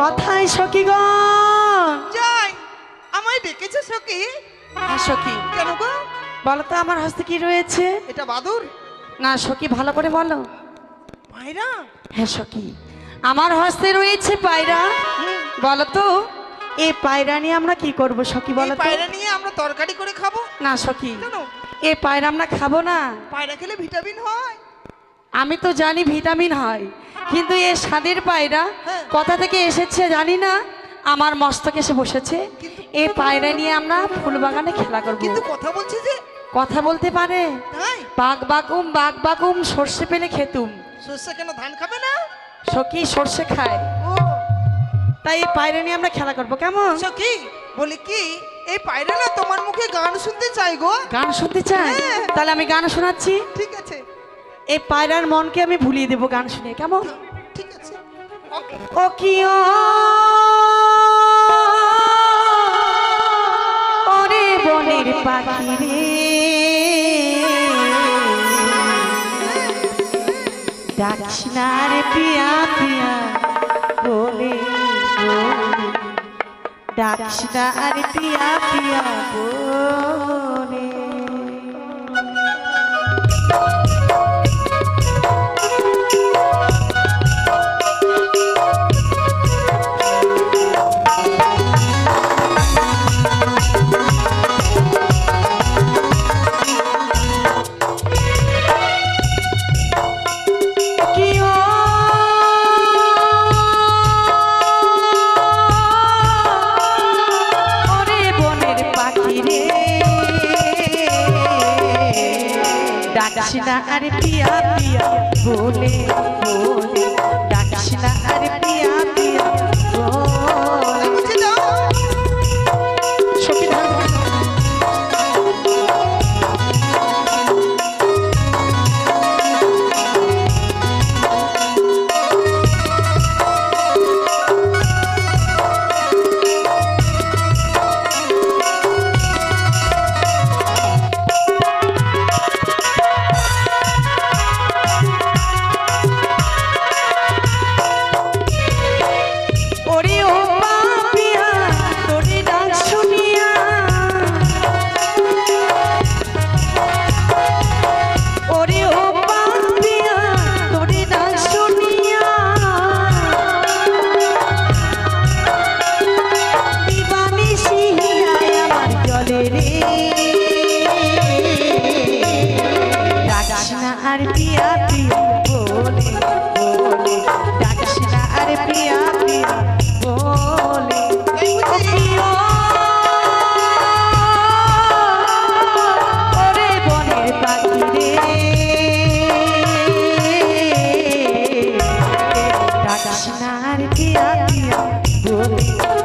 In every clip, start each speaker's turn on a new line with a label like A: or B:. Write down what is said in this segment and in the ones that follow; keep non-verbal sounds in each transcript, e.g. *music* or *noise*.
A: কথাই সখীগণ
B: যাই আমায় ডেকেছে সখী।
A: হ্যাঁ সখী।
B: কেন গো?
A: বলো তো আমার হস্তে কি রয়েছে?
B: এটা বাদুর?
A: না সখী ভালো করে বলো।
B: পায়রা?
A: হ্যাঁ সখী। আমার হস্তে রয়েছে পায়রা। বলো তো এই পায়রা নিয়ে আমরা কি করব সখী বলো
B: পায়রা নিয়ে আমরা তরকারি করে খাব।
A: না সখী।
B: কেন?
A: এই পায়রা আমরা খাব না।
B: পায়রা খেলে ভিটামিন হয়।
A: আমি তো জানি ভিটামিন হয় কিন্তু এ স্বাদের পায়রা
B: হ্যাঁ।
A: কোথা থেকে এসেছে জানি না। আমার মস্তকে এসে বসেছে। এই পায়রা নিয়ে আমরা ফুল বাগানে খেলা করব।
B: কিন্তু কথা বলছে যে
A: কথা বলতে পারে। বাঘ বাকুম বাঘ বাকুম সর্ষে পেলে খেতুম।
B: সর্ষে কেন ধান খাবে না?
A: সখী সর্ষে খায়। তাই এই পায়রা নিয়ে আমরা খেলা করব কেমন?
B: সখী বলি কি এই পায়রা না তোমার মুখে গান শুনতে চাই গো।
A: গান শুনতে চাই
B: হ্যাঁ।
A: তাহলে আমি গান শোনাচ্ছি।
B: ঠিক আছে।
A: এই পায়রার মনকে আমি ভুলিয়ে দেবো গান শুনে কেমন?
B: ঠিক আছে।
A: ও কি ওরে বনের পাখি রে। ডাকিস না রে পিয়া পিয়া বলে বলে। ডাকিস না রে পিয়া পিয়া বলে। বলে ডাকিস না আর পিয়া আর পিয়া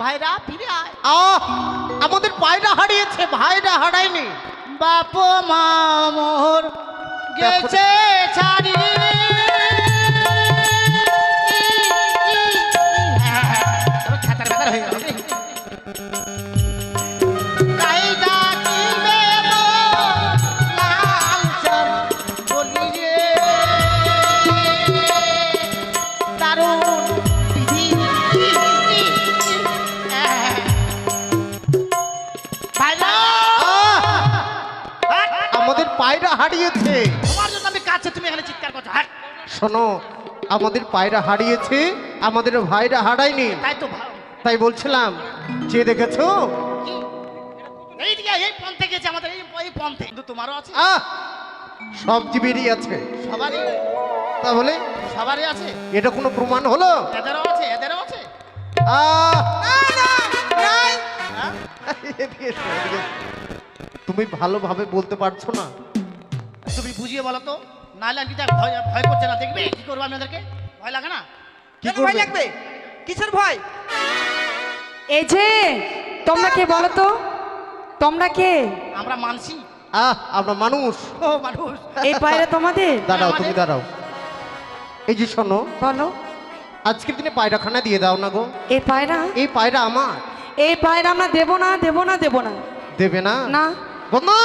B: ভাইরা ফিরে আয়।
C: আহ আমাদের পায়রা হারিয়েছে ভাইরা হারায়নি।
B: বাপ মা মোর গেছে ছাড়ি
C: আমাদের পায়রা হারিয়েছে।
B: তোমার জন্য আমি কাছে তুমি এখানে চিৎকার করছ হাট।
C: শোনো আমাদের পায়রা হারিয়েছে আমাদের ভাইরা হারায়নি।
B: তাই তো
C: তাই বলছিলাম যে দেখেছ?
B: এই এই পন্থে গেছে আমাদের এই এই পন্থে। কিন্তু তোমারও আছে?
C: আহ! সব জীবেরই আছে।
B: সবারই।
C: তাহলে?
B: সবারই আছে?
C: এটা কোনো প্রমাণ হলো?
B: এদেরও আছে এদেরও আছে?
C: আহ!
B: হ্যাঁ?
C: এদিকে এসো, এদিকে এসো। তুমি ভালোভাবে বলতে পারছ না।
B: তুমি বুঝিয়ে বলো তো নাহলে দেখ ভয় ভয় করছে না? দেখবে? কি করব আমি ওদেরকে? ভয় লাগে না?
C: কি করবে?
B: লাগবে? কিসের ভয়?
A: এই যে তোমরা কে বলো তো? তোমরা কে?
B: আমরা মানসি
C: আহ আমরা মানুষ।
B: ও মানুষ।
A: এই পায়রা তোমাদের? *laughs*
C: দাঁড়াও তুমি দাঁড়াও। এই যে শোনো
A: বলো।
C: আজকের দিনে পায়রাখানা দিয়ে দাও না গো।
A: এই পায়রা?
C: এই পায়রা আমার।
A: এই পায়রা আমরা দেবো না দেবো না দেবো না।
C: দেবে না?
A: না।
C: বন্ধু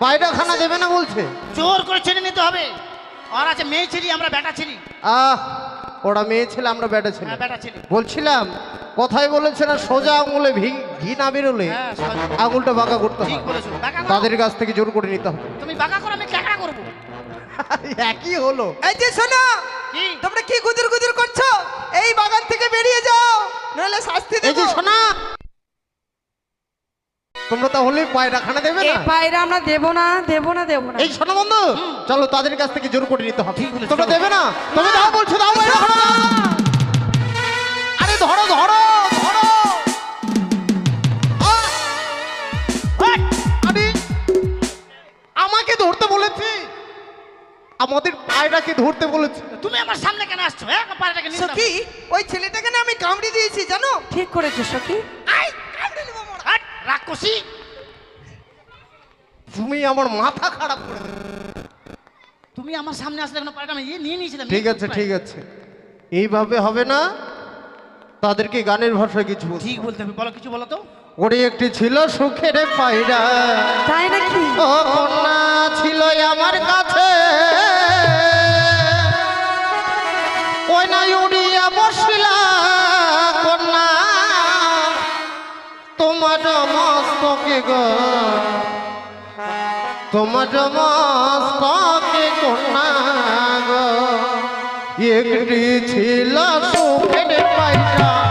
C: পায়রাখানা দেবে না বলছে।
B: জোর করে ছেড়ে নিতে হবে। আর আছে মেয়ে ছেড়ি আমরা বেটা ছেড়ি
C: আহ ওরা মেয়ে ছেলে আমরা বেটা ছেলে।
B: হ্যাঁ বেটা ছেড়ি
C: বলছিলাম কথাই বলেছে না সোজা আঙুলে ভি ঘি না বেরোলে
B: হ্যাঁ, সোজা।
C: আঙুলটা বাঁকা করতে
B: ঠিক
C: হয়। তাদের কাছ থেকে জোর করে নিতে হবে।
B: তুমি বাঁকা করো আমি ক্যাকড়া করব। *laughs*
C: একই হলো।
D: এই যে শোনো তোমরা কি গুজুর গুজুর করছ? এই বাগান থেকে বেরিয়ে যাও নইলে শাস্তি দেবো
C: এই যে শোনা তোমরা তাহলে পায়রাখানা দেবে
A: এই
C: না?
A: পায়রা আমরা দেবো না দেবো না দেবো না।
C: এই শোনো বন্ধু চলো তাদের কাছ থেকে জোর করে নিতে হবে। তোমরা দেবে না? তুমি দাও বলছো দাও পায়রাখানা দাও। আরে ধরো ধরো ধরো। আরে আমাকে ধরতে বলেছে। আমাদের পায়রাকে ধরতে বলেছে।
B: তুমি আমার সামনে কেন আসছো হ্যাঁ? নিয়ে
D: সখি ওই ছেলেটাকে না আমি কামড়ি দিয়েছি জানো?
A: ঠিক করেছ সখী।
B: রাক্ষসী
C: তুমি আমার মাথা খারাপ করে
B: তুমি আমার সামনে আসলে কেন পাল্টা আমি ইয়ে নিয়ে নিয়েছিলাম
C: ঠিক আছে ঠিক আছে। এইভাবে হবে না। তাদেরকে গানের ভাষায় কিছু বলতে
B: ঠিক বলতে হবে। বলো কিছু বলো তো।
C: ওরে একটি ছিল সুখের পায়রা।
A: তাই নাকি?
C: ও কন্যা ছিল আমার কাছে মস্তকে গো। তোমার মস্তকে কন্যা গো। একটি ছিল সুখের পায়রা।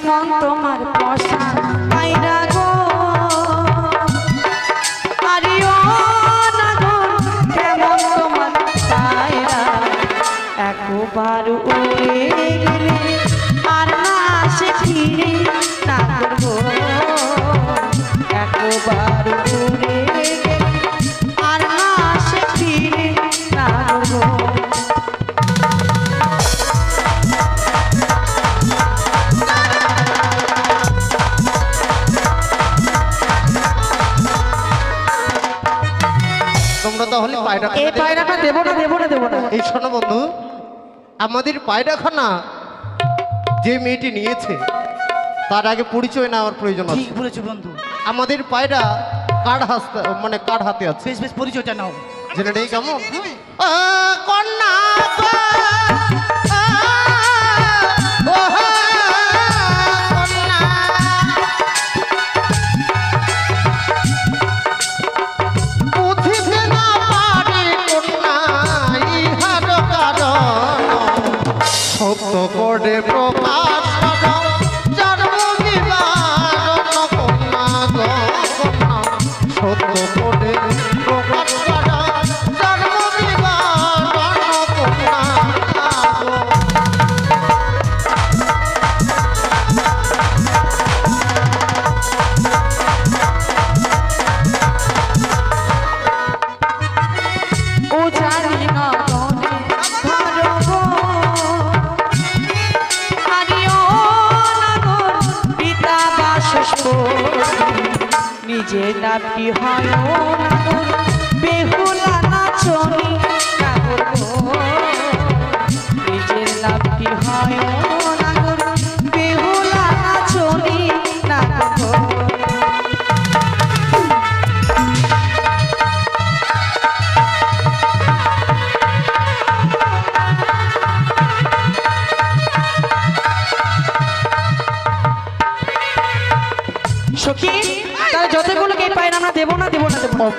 A: কেমন তোমার পশা।
C: তাহলে পায়রা
A: এই পায়রাটা দেবো না। দেবো না দেবো না
C: এই শোনো বন্ধু আমাদের পায়রাখানা যে মেয়েটি নিয়েছে তার আগে পরিচয় নেওয়ার প্রয়োজন আছে।
B: ঠিক বলেছ বন্ধু।
C: আমাদের পায়রা কার হাতে মানে কার হাতে আছে।
B: বেশ বেশ পরিচয়টা নাও।
C: জেনে নেই কেমন? আহ, কন্যা! প্রকাশ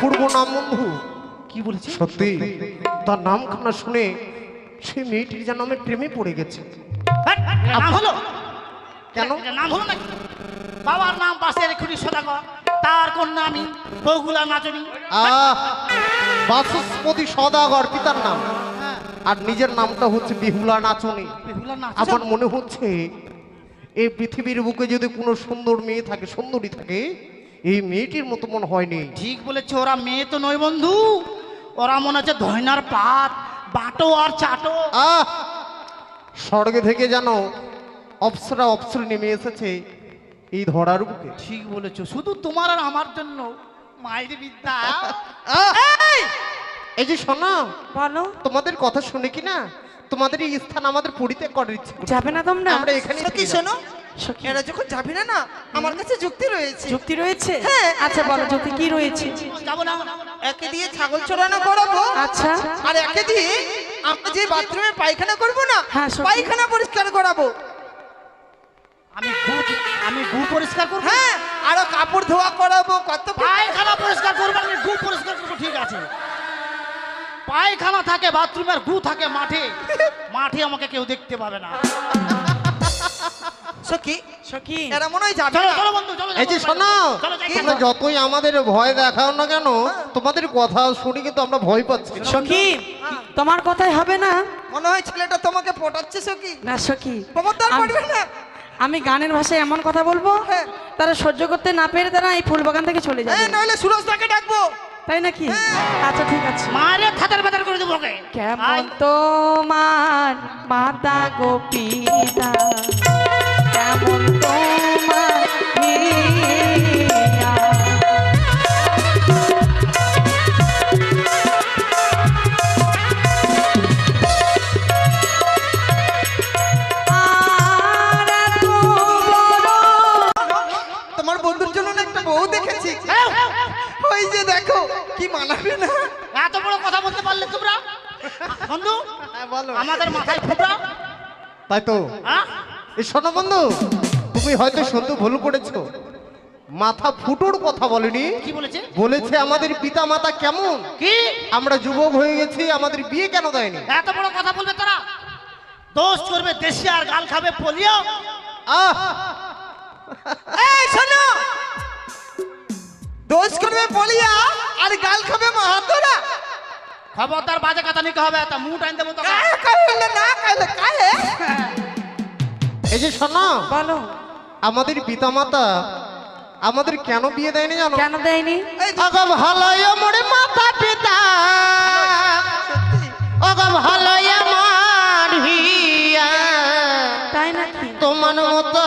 C: অপূর্ব নাম বন্ধু।
B: কি বলেছি?
C: সত্যি তার নামখানা শুনে সে মেয়েটির যেন আমার প্রেমে পড়ে গেছে।
B: নাম হলো?
C: কেন?
B: নাম হলো নাকি? বাবার নাম পাশে রেখুনি সদাগর তার কন্যা আমি বগুলা নাচনি
C: আহ বাচস্পতি সদাগর পিতার নাম। আর নিজের নামটা হচ্ছে বিহুলা নাচনি। আমার মনে হচ্ছে এই পৃথিবীর বুকে যদি কোনো সুন্দর মেয়ে থাকে সুন্দরী থাকে এই মেয়েটির মতো মনে হয়নি।
B: ঠিক বলেছে ওরা মেয়ে তো নয় বন্ধু। ওরা মনে হচ্ছে ধয়নার পাত বাটো আর চাটো।
C: আহ! স্বর্গে থেকে যেন অপসরা অপসর নেমে এসেছে এই ধরার বুকে।
B: ঠিক বলেছ শুধু তোমার আর আমার জন্য মায়ের বিদ্যা।
C: আহ! এই! যে শোনো
A: বলো।
C: তোমাদের কথা শুনে কি না তোমাদের এই স্থান আমাদের পরিত্যাগ করার ইচ্ছে
A: যাবে না তোমরা?
C: আমরা এখানে
D: শোনো এরা যখন যাবি না না আমার কাছে যুক্তি রয়েছে।
A: যুক্তি রয়েছে?
D: হ্যাঁ।
A: আচ্ছা বলো যুক্তি কি রয়েছে?
B: যাব না
D: একে দিয়ে ছাগল চড়ানো করাবো।
A: আচ্ছা।
D: আর একে দিয়ে আমরা যে বাথরুমে পায়খানা করব না
A: হ্যাঁ,
D: পায়খানা পরিষ্কার করাবো।
B: আমি আমি গু পরিষ্কার করব?
D: হ্যাঁ আরও কাপড় ধোয়া করাবো কত
B: পায়খানা পরিষ্কার করব আমি গু পরিষ্কার করব ঠিক আছে। পায়খানা থাকে বাথরুমের গু থাকে মাঠে। মাঠে আমাকে কেউ দেখতে পাবে না।
D: সখী?
A: সখী।
D: এরা মনে হয় যাবে না।
B: চলো বন্ধু চলো
C: এই যে শোনো তোমরা যতই আমাদের ভয় দেখাও না কেন তোমাদের কথা শুনি কিন্তু আমরা ভয় পাচ্ছি। না।
A: সখী তোমার কথাই হবে না?
D: মনে হয় ছেলেটা তোমাকে পটাচ্ছে সখী।
A: না সখী। আম-
D: না।
A: আমি গানের ভাষায় এমন কথা বলব
D: হ্যাঁ।
A: তারা সহ্য করতে না পেরে তারা এই ফুল বাগান থেকে চলে যাবে।
D: হ্যাঁ নইলে সুরজদাকে ডাকবো।
A: তাই নাকি? আচ্ছা ঠিক আছে।
B: মারে থাতার বেতার করে দেবো ওকে।
A: কেমন
B: আয়।
A: তোমার মাতা গোপীনা
C: বলো।
B: আমাদের মাথায় ফুটা।
C: তাই তো।
B: হ্যাঁ?
C: শোনো বন্ধু তুমি হয়তো শুনতে ভুল করেছ। মাথা ফুটোর কথা বলেনি।
B: কি বলেছে?
C: বলেছে আমাদের পিতা মাতা কেমন?
B: কি?
C: আমরা যুবক হয়ে গেছি আমাদের বিয়ে কেন দেয়নি?
B: এত বড় কথা বলবে তোরা? দোষ করবে দেশি আর গাল খাবে পোলিও।
C: আহ!
D: এই শোনো! দোষ করবে বলিয়া আর গাল খাবে মাহাতোরা।
B: খবরদার বাজে কথা নিতে হবে তা মুখ টাইন দেবো তো
D: না কাহে।
C: এই যে শোনো।
A: বলো।
C: আমাদের পিতা মাতা আমাদের কেন বিয়ে দেয়নি জানো?
A: কেন দেয়নি?
D: এই
C: অগো ভালোই মোরে মাতা পিতা। অগো ভালোই আমার হিয়া
A: তাই নাকি?
C: তোমার মতো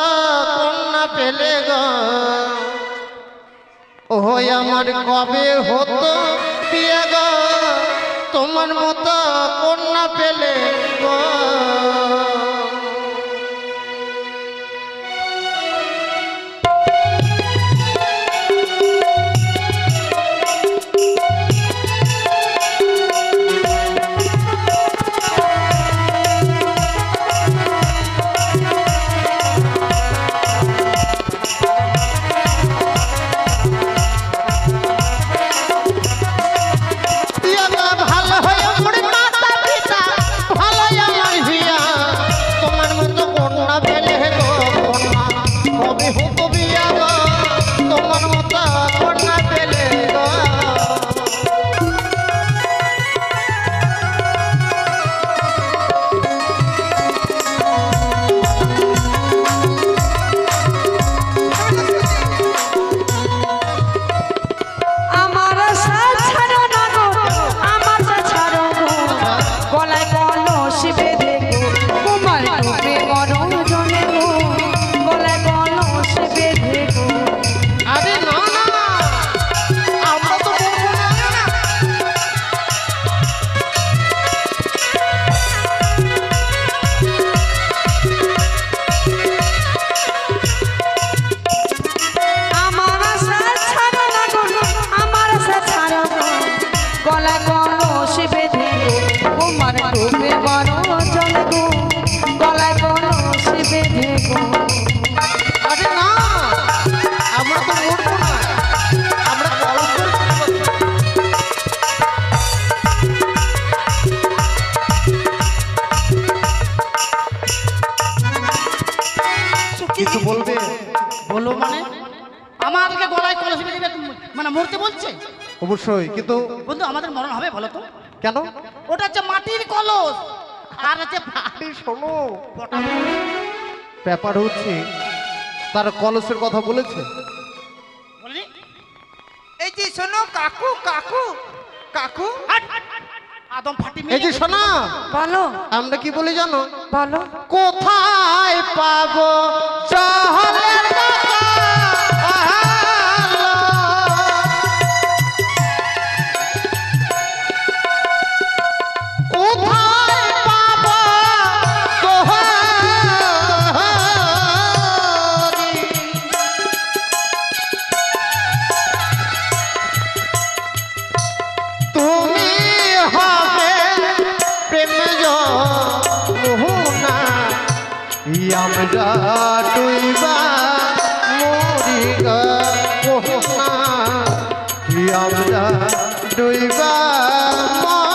C: কন্যা পেলে গো। ওই আমার কবে হতো বিয়ে গো? তোমার মতো কন্যা পেলে গো। অবশ্যই কিন্তু
B: বন্ধু আমাদের মরণ হবে বলো তো।
C: কেন?
B: ওটা হচ্ছে মাটির কলস। আর হচ্ছে
C: আরে শোনো। ব্যাপার হচ্ছে তার কলসের কথা বলেছে।
D: এই যে শোনো কাকু কাকু কাকু।
B: আদম ফাটি
C: এই যে শোনা।
A: বলো।
C: আমরা কি বলি জানো?
A: বলো।
C: কোথায় পাবো? চহলের আমরা টুইবা মরি মোহনা আমরা টুইবা মরি।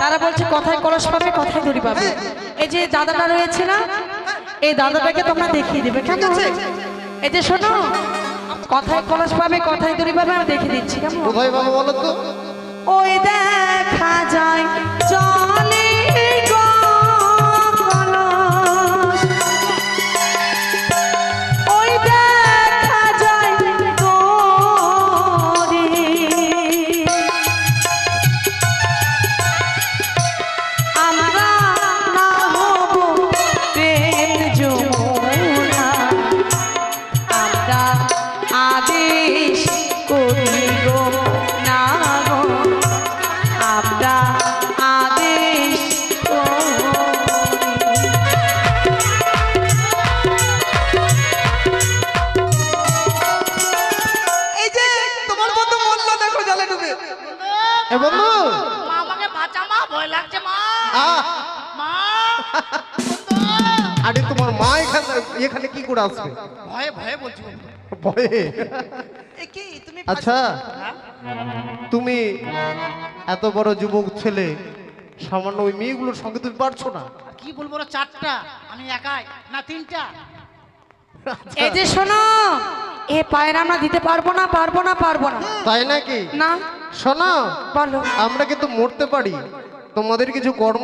A: তারা বলছে কথায় কলস পাবে কথায় দড়ি পাবে। এই যে দাদাটা রয়েছে না এই দাদাটাকে তোমরা দেখিয়ে দেবে। কেমন?
D: আছে।
A: এই যে শোনো কথায় কলস পাবে কথায় দড়ি পাবে আমি দেখে দিচ্ছি
C: কোথায় বাবা বলো তো?
A: ওই দেখা
C: এ বন্ধু।
B: মা আমাকে বাঁচা মা ভয় লাগছে মা। মা
C: আরে তোমার মা এখানে এখানে কি করে আসবে?
B: ভয়ে ভয়ে বলছি
C: ভয়ে।
D: কি তুমি
C: আচ্ছা? তুমি এত বড় যুবক ছেলে সামান্য ওই মেয়েগুলোর সঙ্গে তুমি পারছ না?
B: কি বলব চারটা? আমি একাই না তিনটা?
A: এই যে শোনো এ পায়ের আমরা দিতে পারব না পারব না পারব না।
C: তাই নাকি?
A: না।
C: শোনো
A: বলো।
C: আমরা কিন্তু মরতে পারি। তোমাদের কিছু কর্ম